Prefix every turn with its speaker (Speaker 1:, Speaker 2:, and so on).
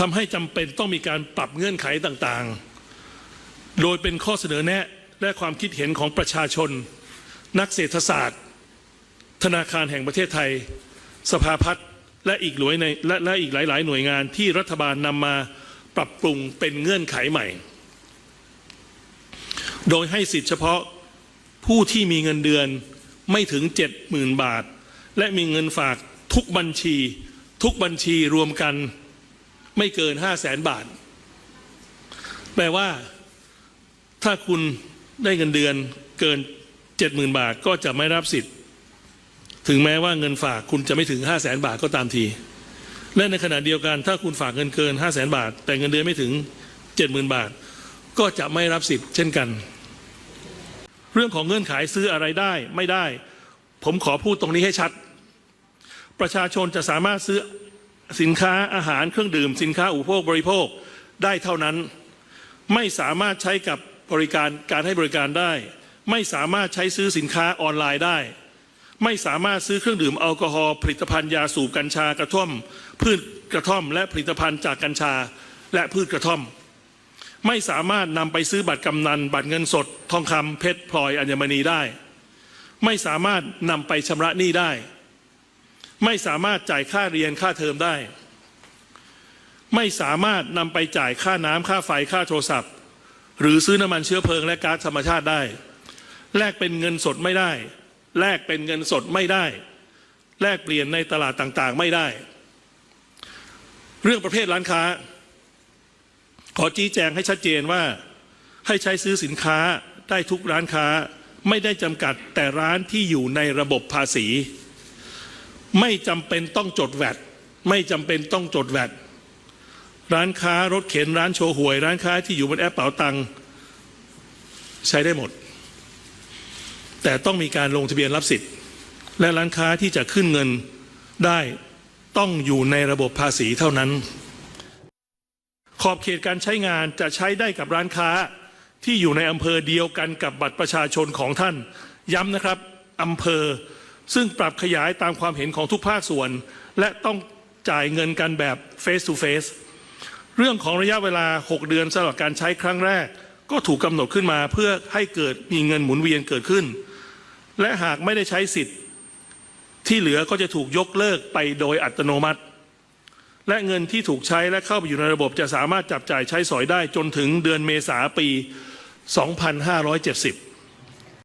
Speaker 1: ทำให้จำเป็นต้องมีการปรับเงื่อนไขต่างๆ โดยเป็นข้อเสนอแนะและความคิดเห็นของประชาชน นักเศรษฐศาสตร์ ธนาคารแห่งประเทศไทย สภาพัฒน์และอีกหน่วยในและและอีกหลาย ๆ หน่วยงานที่รัฐบาลนำมาปรับปรุงเป็นเงื่อนไขใหม่ โดยให้สิทธิเฉพาะผู้ที่มีเงินเดือนไม่ถึง 70,000 บาท และมีเงินฝากทุกบัญชี ทุกบัญชีรวมกัน ไม่เกิน5 0 0แสนบาท แปลว่า ถ้าคุณได้เงินเดือนเกิน70,000บาทก็จะไม่รับสิทธิ์ ถึงแม้ว่าเงินฝากคุณจะไม่ถึง5 0 0แสนบาทก็ตามที และในขณะเดียวกัน ถ้าคุณฝากเงินเกิน5 0 0แสนบาท แต่เงินเดือนไม่ถึง70,000บาท ก็จะไม่รับสิทธิ์เช่นกัน เรื่องของเงื่อนไขซื้ออะไรได้ไม่ได้ ผมขอพูดตรงนี้ให้ชัด ประชาชนจะสามารถซื้อ สินค้าอาหารเครื่องดื่ม สินค้าอุปโภคบริโภคได้เท่านั้น ไม่สามารถใช้กับบริการการให้บริการได้ ไม่สามารถใช้ซื้อสินค้าออนไลน์ได้ ไม่สามารถซื้อเครื่องดื่มแอลกอฮอล์ผลิตภัณฑ์ยาสูบกัญชากระท่อม พืชกระท่อม และผลิตภัณฑ์จากกัญชาและพืชกระท่อม ไม่สามารถนำไปซื้อบัตรกำนัน บัตรเงินสด ทองคำเพชรพลอยอัญมณีได้ ไม่สามารถนำไปชำระหนี้ได้ ไม่สามารถจ่ายค่าเรียนค่าเทอมได้ ไม่สามารถนำไปจ่ายค่าน้ำค่าไฟค่าโทรศัพท์ หรือซื้อน้ำมันเชื้อเพลิงและก๊าซธรรมชาติได้ แลกเป็นเงินสดไม่ได้ แลกเป็นเงินสดไม่ได้ แลกเปลี่ยนในตลาดต่างๆ ไม่ได้ เรื่องประเภทร้านค้า ขอชี้แจงให้ชัดเจนว่า ให้ใช้ซื้อสินค้าได้ทุกร้านค้าไม่ได้จำกัดแต่ร้านที่อยู่ในระบบภาษี ไม่จำเป็นต้องจดแวดไม่จำเป็นต้องจดแวดร้านค้ารถเข็นร้านโชว์หวย ร้านค้าที่อยู่บนแอปเป๋าตังใช้ได้หมด แต่ต้องมีการลงทะเบียนรับสิทธิ์ และร้านค้าที่จะขึ้นเงินได้ต้องอยู่ในระบบภาษีเท่านั้น ขอบเขตการใช้งานจะใช้ได้กับร้านค้าที่อยู่ในอำเภอเดียวกันกับบัตรประชาชนของท่าน ย้ำนะครับอำเภอ ซึ่งปรับขยายตามความเห็นของทุกภาคส่วน และต้องจ่ายเงินกันแบบ face to face เรื่องของระยะเวลา 6 เดือนสำหรับการใช้ครั้งแรก ก็ถูกกำหนดขึ้นมาเพื่อให้เกิดมีเงินหมุนเวียนเกิดขึ้น และหากไม่ได้ใช้สิทธิ์ ที่เหลือก็จะถูกยกเลิกไปโดยอัตโนมัติ และเงินที่ถูกใช้และเข้าไปอยู่ในระบบจะสามารถจับจ่ายใช้สอยได้จนถึงเดือนเมษาปี 2570